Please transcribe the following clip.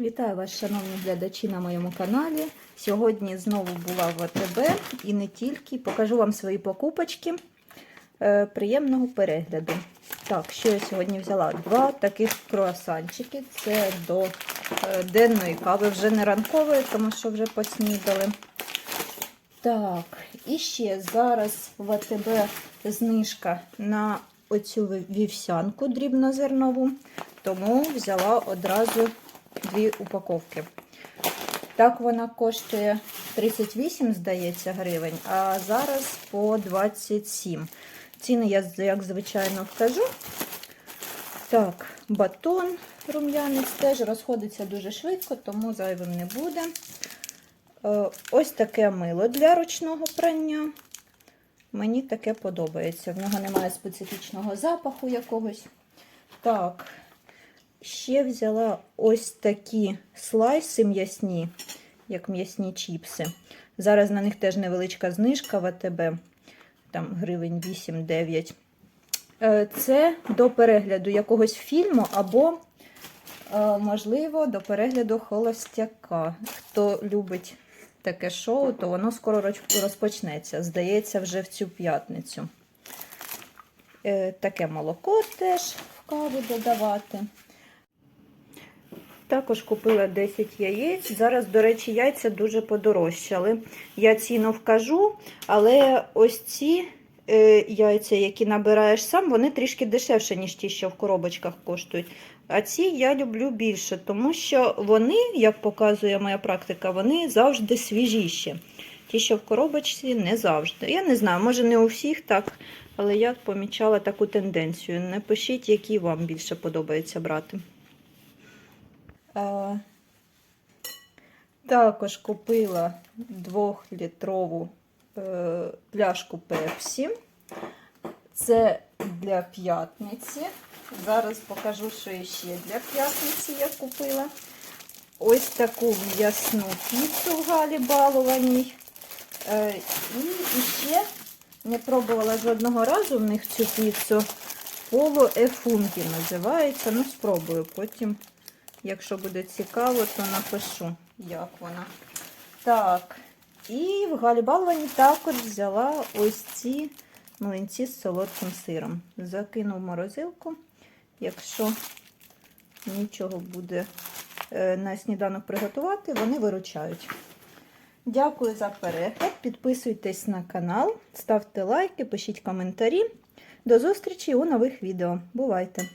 Вітаю вас, шановні глядачі на моєму каналі. Сьогодні знову була в АТБ і не тільки. Покажу вам свої покупочки. Е, приємного перегляду. Так, що я сьогодні взяла? Два таких круасанчики. Це до е, денної кави, вже не ранкової, тому що вже поснідали. Так, і ще зараз в АТБ знижка на оцю вівсянку дрібнозернову, тому взяла одразу дві упаковки. Так вона коштує 38, здається, гривень, а зараз по 27. Ціни я, як звичайно, вкажу. Так, батон рум'янець теж розходиться дуже швидко, тому зайвим не буде. Е, Ось таке мило для ручного прання. Мені таке подобається. В нього немає специфічного запаху якогось. Так, ще взяла ось такі слайси м'ясні, як м'ясні чіпси. Зараз на них теж невеличка знижка в АТБ, там гривень 8-9. Е, Це до перегляду якогось фільму або, е, можливо, до перегляду холостяка. Хто любить таке шоу, то воно скоро розпочнеться. Здається, вже в цю п'ятницю. Е, Таке молоко теж в каву додавати. Також купила 10 яєць. Зараз, до речі, яйця дуже подорожчали. Я ціну вкажу, але ось ці е, яйця, які набираєш сам, вони трішки дешевше, ніж ті, що в коробочках коштують. А ці я люблю більше, тому що вони, як показує моя практика, вони завжди свіжіші. Ті, що в коробочці, не завжди. Я не знаю, може не у всіх так, але я помічала таку тенденцію. Напишіть, які вам більше подобається брати. Також купила 2-літрову е, пляшку пепсі. Це для п'ятниці. Зараз покажу, що ще для п'ятниці я купила. Ось таку м'ясну піцу в Галі балованій. Е, і ще не пробувала жодного разу в них цю піцу. Поло ефунгі називається. Ну, спробую. Потім, якщо буде цікаво, то напишу, як вона. Так, і в Галі балованій також взяла ось ці млинці з солодким сиром. Закину в морозилку. Якщо нічого буде е, на сніданок приготувати, вони виручають. Дякую за перегляд. Підписуйтесь на канал, ставте лайки, пишіть коментарі. До зустрічі у нових відео. Бувайте!